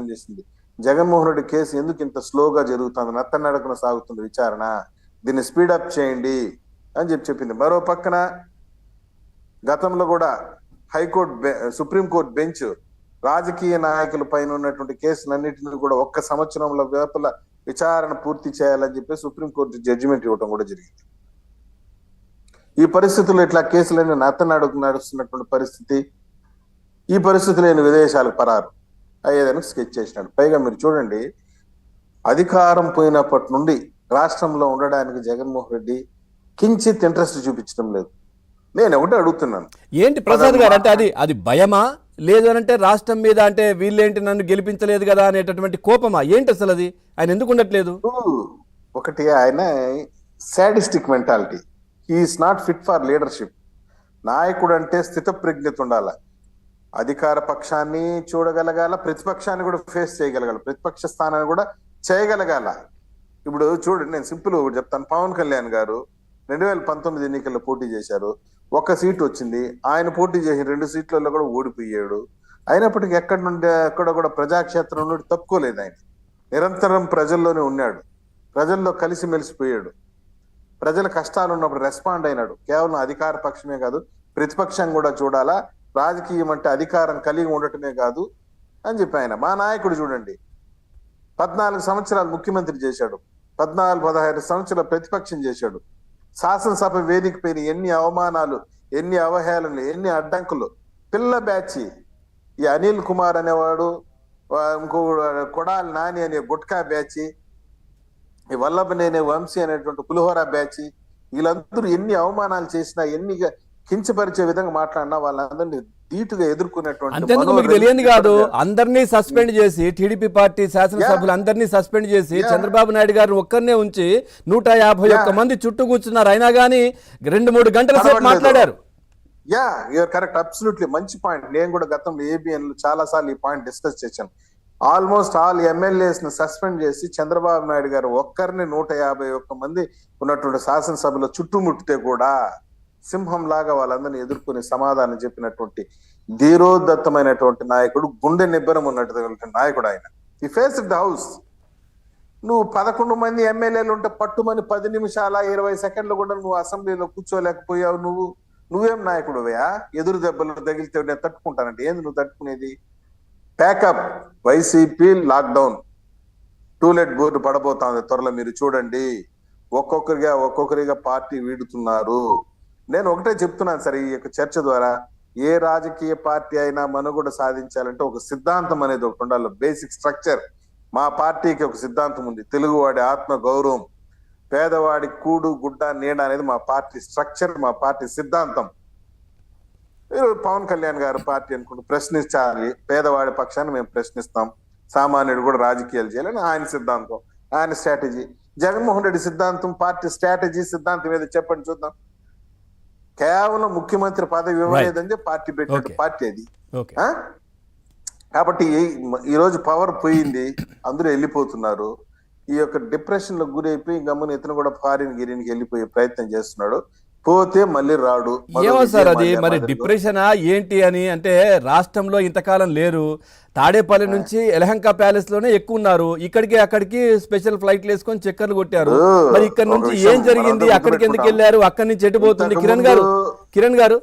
వ్యక్తం చేసింది. జగన్మోహన్ రెడ్డి కేసు ఎందుకు ఇంత స్లోగా జరుగుతుంది నత్తనడకన సాగుతుంది విచారణ. దీన్ని స్పీడప్ చేయండి అని చెప్పి చెప్పింది. మరో పక్కన గతంలో కూడా హైకోర్టు సుప్రీంకోర్టు బెంచ్ రాజకీయ నాయకుల పైన ఉన్నటువంటి కేసులన్నింటినీ కూడా ఒక్క సంవత్సరంలో వేపల విచారణ పూర్తి చేయాలని చెప్పి సుప్రీంకోర్టు జడ్జిమెంట్ ఇవ్వడం కూడా జరిగింది. ఈ పరిస్థితుల్లో ఇట్లా కేసులన్నీ నత్తనాడుకు నడుస్తున్నటువంటి పరిస్థితి ఈ పరిస్థితులు నేను విదేశాలకు పరారు. అయ్యేదని స్కెచ్ చేసినాడు. పైగా మీరు చూడండి అధికారం పోయినప్పటి నుండి రాష్ట్రంలో ఉండడానికి జగన్మోహన్ రెడ్డి కించిత్ ఇంట్రెస్ట్ చూపించడం లేదు. నేను ఒకటి అడుగుతున్నాను. ఏంటి ప్రసాద్ గారు? అంటే అది అది భయమా? లేదు అని అంటే రాష్ట్రం మీద అంటే వీళ్ళేంటి నన్ను గెలిపించలేదు కదా అనేటటువంటి కోపమా? ఏంటి అసలు అది? ఆయన ఎందుకు ఉండట్లేదు? ఒకటి ఆయన sadistic mentality he's not fit for leadership నాయకుడు అంటే స్థితప్రజ్ఞత ఉండాల. అధికార పక్షాన్ని చూడగలగాల ప్రతిపక్షాన్ని కూడా ఫేస్ చేయగలగాల ప్రతిపక్ష స్థానాన్ని కూడా చేయగలగాల. ఇప్పుడు చూడండి నేను సింపుల్ ఒకటి చెప్తాను. పవన్ కళ్యాణ్ గారు రెండు వేల పంతొమ్మిది ఎన్నికల్లో పోటీ చేశారు. ఒక సీట్ వచ్చింది. ఆయన పోటీ చేసిన రెండు సీట్లలో కూడా ఓడిపోయాడు. అయినప్పటికీ ఎక్కడి నుండి ఎక్కడ కూడా ప్రజాక్షేత్రం నుండి తప్పుకోలేదు ఆయన. నిరంతరం ప్రజల్లోనే ఉన్నాడు. ప్రజల్లో కలిసి మెలిసిపోయాడు ప్రజల కష్టాలు ఉన్నప్పుడు రెస్పాండ్ అయినాడు. కేవలం అధికార పక్షమే కాదు ప్రతిపక్షం కూడా చూడాలా రాజకీయం అంటే అధికారం కలిగి ఉండటమే కాదు అని చెప్పి ఆయన. మా నాయకుడు చూడండి. పద్నాలుగు సంవత్సరాలు ముఖ్యమంత్రి చేశాడు. పద్నాలుగు పదహారు సంవత్సరాలు ప్రతిపక్షం చేశాడు. శాసనసభ వేదిక పైన ఎన్ని అవమానాలు ఎన్ని అవహేళనలు ఎన్ని అడ్డంకులు. పిల్ల బ్యాచి ఈ అనిల్ కుమార్ అనేవాడు ఇంకో కొడాలి నాని అనే గుట్కా బ్యాచి. ఈ వల్లభనేనే వంశీ అనేటువంటి పులిహోర బ్యాచి. వీళ్ళందరూ ఎన్ని అవమానాలు చేసినా ఎన్ని కించపరిచే విధంగా మాట్లాడినా వాళ్ళందరినీ ధీటుగా ఎదుర్కొనేటువంటి మీకు తెలియంది కాదు. అందరినీ సస్పెండ్ చేసి టీడీపీ పార్టీ శాసనసభ్యులు అందరినీ సస్పెండ్ చేసి. చంద్రబాబు నాయుడు గారిని ఒక్కరినే ఉంచి నూట యాభై ఒక్క. మంది చుట్టూ కూర్చున్నారు అయినా కానీ రెండు మూడు గంటల సేపు. మాట్లాడారు యా యూఆర్ కరెక్ట్ అబ్సల్యూట్లీ మంచి పాయింట్ నేను కూడా గతంలో ఏబిఎన్లో చాలా సార్లు ఈ పాయింట్ డిస్కస్ చేశాను ఆల్మోస్ట్ ఆల్ ఎమ్మెల్యేస్ని సస్పెండ్ చేసి చంద్రబాబు నాయుడు గారు ఒక్కరిని నూట యాభై ఒక్క మంది ఉన్నటువంటి శాసనసభలో చుట్టుముట్టితే కూడా సింహం లాగా వాళ్ళందరినీ ఎదుర్కొని సమాధానం చెప్పినటువంటి ధీరోదత్తమైనటువంటి నాయకుడు గుండె నిబ్బరం ఉన్నటువంటి నాయకుడు ఆయన. ఈ ఫేస్ ద హౌస్ నువ్వు పదకొండు మంది ఎమ్మెల్యేలు ఉంటే పట్టుమని పది నిమిషాల ఇరవై సెకండ్లు కూడా నువ్వు అసెంబ్లీలో కూర్చోలేకపోయావు నువ్వు. నువ్వేం నాయకుడువయా ఎదురు దెబ్బలు తగిలితే నేను తట్టుకుంటానంటే ఏంది నువ్వు తట్టుకునేది? Pack up YCP lockdown to let board పడబోతోంది. త్వరలో మీరు చూడండి. ఒక్కొక్కరిగా ఒక్కొక్కరిగా పార్టీ వీడుతున్నారు. నేను ఒకటే చెప్తున్నాను సరే ఈ యొక్క చర్చ ద్వారా ఏ రాజకీయ పార్టీ అయినా మనుగడ సాధించాలంటే ఒక సిద్ధాంతం అనేది ఒకటి ఉండాలి. Basic structure. మా పార్టీకి ఒక సిద్ధాంతం ఉంది. తెలుగువాడి ఆత్మ గౌరవం పేదవాడి కూడు గుడ్డ నీడ అనేది మా పార్టీ స్ట్రక్చర్ మా పార్టీ సిద్ధాంతం. పవన్ కళ్యాణ్ గారు పార్టీ అనుకుంటూ ప్రశ్నించాలి. పేదవాడి పక్షాన్ని మేము ప్రశ్నిస్తాం. సామాన్యుడు కూడా రాజకీయాలు చేయాలని ఆయన సిద్ధాంతం ఆయన స్ట్రాటజీ. జగన్మోహన్ రెడ్డి సిద్ధాంతం పార్టీ స్ట్రాటజీ సిద్ధాంతం ఏదో చెప్పండి చూద్దాం. కేవలం ముఖ్యమంత్రి పదవి ఇవ్వలేదని చెప్పి పార్టీ పెట్టిన. పార్టీ అది? కాబట్టి ఈ- ఈ రోజు పవర్ పోయింది అందరూ వెళ్ళిపోతున్నారు. ఈ యొక్క డిప్రెషన్లో గురైపోయి గమ్మున ఇతను కూడా ఫారిన్ గిరినికి వెళ్ళిపోయే ప్రయత్నం చేస్తున్నాడు. పోతే మళ్ళీ రాడు. ఏమో సార్ అది మరి. డిప్రెషనా ఏంటి అని అంటే రాష్ట్రంలో ఇంతకాలం లేరు. తాడేపల్లి నుంచి ఎలహంక ప్యాలెస్లోనే ఎక్కువ ఉన్నారు. ఇక్కడికి అక్కడికి స్పెషల్ ఫ్లైట్లు వేసుకొని చక్కర్లు కొట్టారు. మరి ఇక్కడ నుంచి ఏం జరిగింది? అక్కడికి ఎందుకు. వెళ్ళారు? అక్కడి నుంచి ఎటు పోతుంది? ఇంతకు కిరణ్ గారు కిరణ్ గారు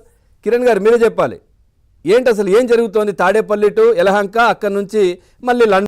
కిరణ్ గారు మీరే చెప్పాలి. ఏంటి అసలు ఏం జరుగుతోంది? తాడేపల్లి టు ఎలహంక అక్కడి నుంచి మళ్ళీ లండన్